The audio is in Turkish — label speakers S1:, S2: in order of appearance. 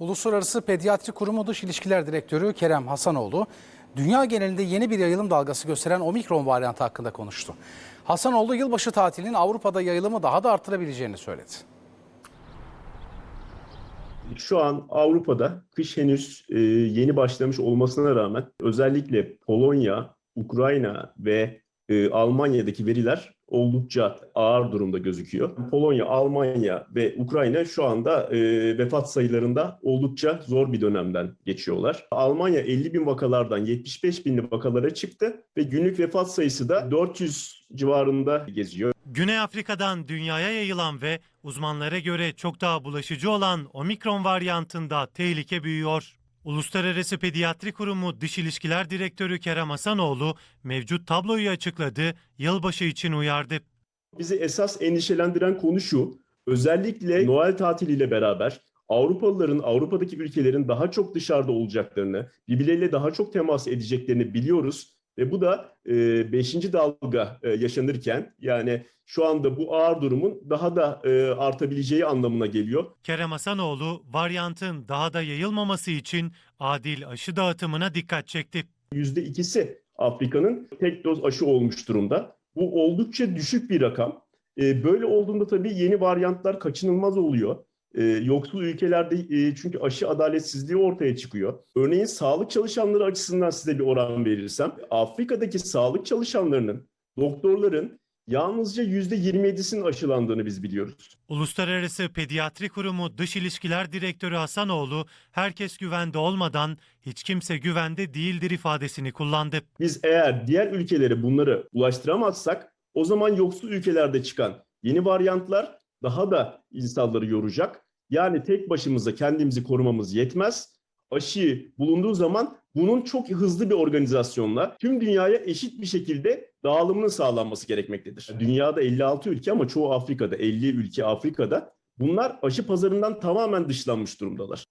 S1: Uluslararası Pediatri Kurumu Dış İlişkiler Direktörü Kerem Hasanoğlu, dünya genelinde yeni bir yayılım dalgası gösteren omikron varyantı hakkında konuştu. Hasanoğlu yılbaşı tatilinin Avrupa'da yayılımı daha da arttırabileceğini söyledi.
S2: Şu an Avrupa'da kış henüz e, yeni başlamış olmasına rağmen özellikle Polonya, Ukrayna ve e, Almanya'daki veriler oldukça ağır durumda gözüküyor. Polonya, Almanya ve Ukrayna şu anda e, vefat sayılarında oldukça zor bir dönemden geçiyorlar. Almanya 50 bin vakalardan 75 bin vakalara çıktı ve günlük vefat sayısı da 400 civarında geziyor.
S3: Güney Afrika'dan dünyaya yayılan ve uzmanlara göre çok daha bulaşıcı olan omikron varyantında tehlike büyüyor. Uluslararası Pediatri Kurumu Dış İlişkiler Direktörü Kerem Hasanoğlu mevcut tabloyu açıkladı, yılbaşı için uyardı.
S2: Bizi esas endişelendiren konu şu. Özellikle Noel tatiliyle beraber Avrupalıların, Avrupa'daki ülkelerin daha çok dışarıda olacaklarını, birbirleriyle daha çok temas edeceklerini biliyoruz. Ve bu da 5. dalga e, yaşanırken yani şu anda bu ağır durumun daha da e, artabileceği anlamına geliyor.
S3: Kerem Hasanoğlu varyantın daha da yayılmaması için adil aşı dağıtımına dikkat çekti.
S2: %2'si Afrika'nın tek doz aşı olmuş durumda. Bu oldukça düşük bir rakam. E, Böyle olduğunda tabii yeni varyantlar kaçınılmaz oluyor. E, Yoksul ülkelerde e, çünkü aşı adaletsizliği ortaya çıkıyor. Örneğin sağlık çalışanları açısından size bir oran verirsem, Afrika'daki sağlık çalışanlarının, doktorların yalnızca %27'sinin aşılandığını biz biliyoruz.
S3: Uluslararası Pediatri Kurumu Dış İlişkiler Direktörü Hasanoğlu, herkes güvende olmadan hiç kimse güvende değildir ifadesini kullandı.
S2: Biz eğer diğer ülkelere bunları ulaştıramazsak o zaman yoksul ülkelerde çıkan yeni varyantlar daha da insanları yoracak. Yani tek başımıza kendimizi korumamız yetmez. Aşı bulunduğu zaman bunun çok hızlı bir organizasyonla tüm dünyaya eşit bir şekilde dağılımının sağlanması gerekmektedir. Dünyada 56 ülke ama çoğu Afrika'da, 50 ülke Afrika'da bunlar aşı pazarından tamamen dışlanmış durumdalar.